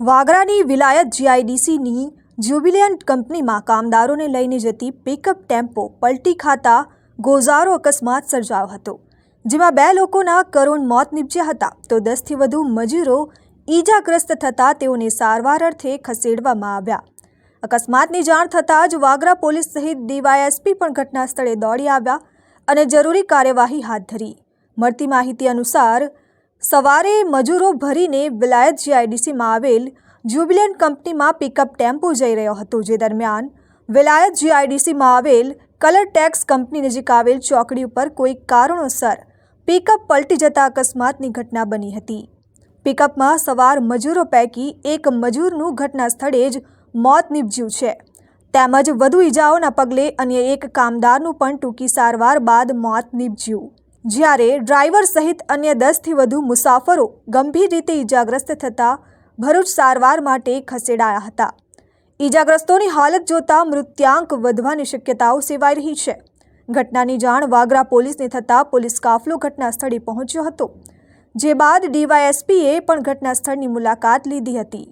વાગરાની વિલાયત જીઆઈડીસીની જ્યુબિલિયન્ટ કંપનીમાં કામદારોને લઈને જતી પિકઅપ ટેમ્પો પલટી ખાતા ગોઝારો અકસ્માત સર્જાયો હતો, જેમાં બે લોકોના કરુણ મોત નીપજ્યા હતા. તો દસથી વધુ મજૂરો ઈજાગ્રસ્ત થતાં તેઓને સારવાર અર્થે ખસેડવામાં આવ્યા. અકસ્માતની જાણ થતાં જ વાગરા પોલીસ સહિત ડીવાયએસપી પણ ઘટના સ્થળે દોડી આવ્યા અને જરૂરી કાર્યવાહી હાથ ધરી. મળતી માહિતી અનુસાર સવારે મજૂરો ભરીને વિલાયત જીઆઈડીસીમાં આવેલ જ્યુબિલન્ટ કંપનીમાં પિકઅપ ટેમ્પો જઈ રહ્યો હતો, જે દરમિયાન વિલાયત જીઆઈડીસીમાં આવેલ કલર ટેક્સ કંપની નજીક આવેલ ચોકડી ઉપર કોઈ કારણોસર પિકઅપ પલટી જતા અકસ્માતની ઘટના બની હતી. પિકઅપમાં સવાર મજૂરો પૈકી એક મજૂરનું ઘટના સ્થળે જ મોત નીપજ્યું છે. તેમજ વધુ ઈજાઓના પગલે અન્ય એક કામદારનું પણ ટૂંકી સારવાર બાદ મોત નીપજ્યું. જ્યારે ડ્રાઈવર સહિત અન્ય દસથી વધુ મુસાફરો ગંભીર રીતે ઈજાગ્રસ્ત થતાં ભરૂચ સારવાર માટે ખસેડાયા હતા. ઈજાગ્રસ્તોની હાલત જોતા મૃત્યાંક વધવાની શક્યતાઓ સેવાઈ રહી છે. ઘટનાની જાણ વાગરા પોલીસને થતાં પોલીસ કાફલો ઘટના સ્થળે પહોંચ્યો હતો, જે બાદ ડીવાયએસપીએ પણ ઘટના સ્થળની મુલાકાત લીધી હતી.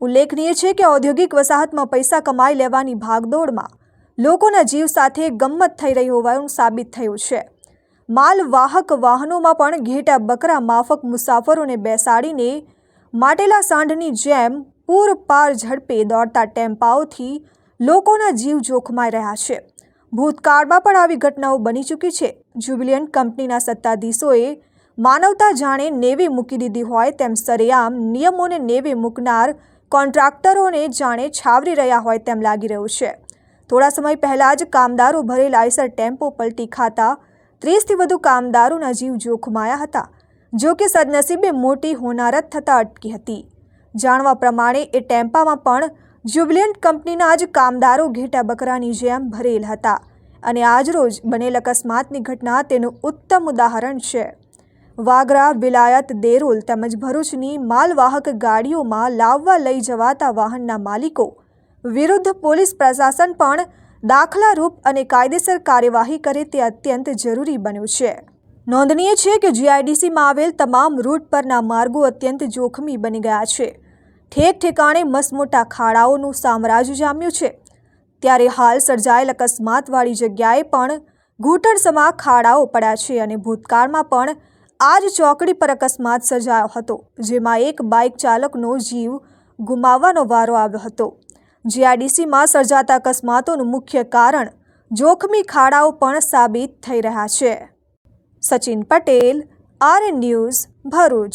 ઉલ્લેખનીય છે કે ઔદ્યોગિક વસાહતમાં પૈસા કમાઈ લેવાની ભાગદોડમાં લોકોના જીવ સાથે ગમ્મત થઈ રહી હોવાનું સાબિત થયું છે. માલવાહક વાહનોમાં પણ ઘેટા બકરા માફક મુસાફરોને બેસાડીને માટેલા સાંઢની જેમ પૂરપાર ઝડપે દોડતા ટેમ્પાઓથી લોકોના જીવ જોખમાઈ રહ્યા છે. ભૂતકાળમાં પણ આવી ઘટનાઓ બની ચૂકી છે. જ્યુબિલિયન કંપનીના સત્તાધીશોએ માનવતા જાણે નેવે મૂકી દીધી હોય તેમ સરેઆમ નિયમોને નેવે મૂકનાર કોન્ટ્રાક્ટરોને જાણે છાવરી રહ્યા હોય તેમ લાગી રહ્યું છે. થોડા સમય પહેલાં જ કામદારો ભરેલા આઈસર ટેમ્પો પલટી ખાતા ત્રીસથી વધુ કામદારોના જીવ જોખમાયા હતા. જો કે સદનસીબે મોટી હોનારત થતાં અટકી હતી. જાણવા પ્રમાણે એ ટેમ્પામાં પણ જ્યુબિલિયન્ટ કંપનીના જ કામદારો ઘેટા બકરાની જેમ ભરેલ હતા અને આજરોજ બનેલ અકસ્માતની ઘટના તેનું ઉત્તમ ઉદાહરણ છે. વાગરા, વિલાયત, દેરોલ તેમજ ભરૂચની માલવાહક ગાડીઓમાં લાવવા લઈ જવાતા વાહનના માલિકો વિરુદ્ધ પોલીસ પ્રશાસન પણ દાખલારૂપ અને કાયદેસર કાર્યવાહી કરે તે અત્યંત જરૂરી બન્યું છે. નોંધનીય છે કે જીઆઈડીસીમાં આવેલ તમામ રૂટ પરના માર્ગો અત્યંત જોખમી બની ગયા છે. ઠેક ઠેકાણે મસમોટા ખાડાઓનું સામ્રાજ્ય જામ્યું છે. ત્યારે હાલ સર્જાયેલ અકસ્માતવાળી જગ્યાએ પણ ઘૂંટણસમા ખાડાઓ પડ્યા છે અને ભૂતકાળમાં પણ આ જ ચોકડી પર અકસ્માત સર્જાયો હતો, જેમાં એક બાઇક ચાલકનો જીવ ગુમાવવાનો વારો આવ્યો હતો. જીઆઈડીસીમાં સર્જાતા અકસ્માતોનું મુખ્ય કારણ જોખમી ખાડાઓ પણ સાબિત થઈ રહ્યા છે. Sachin Patel R news Bharuch.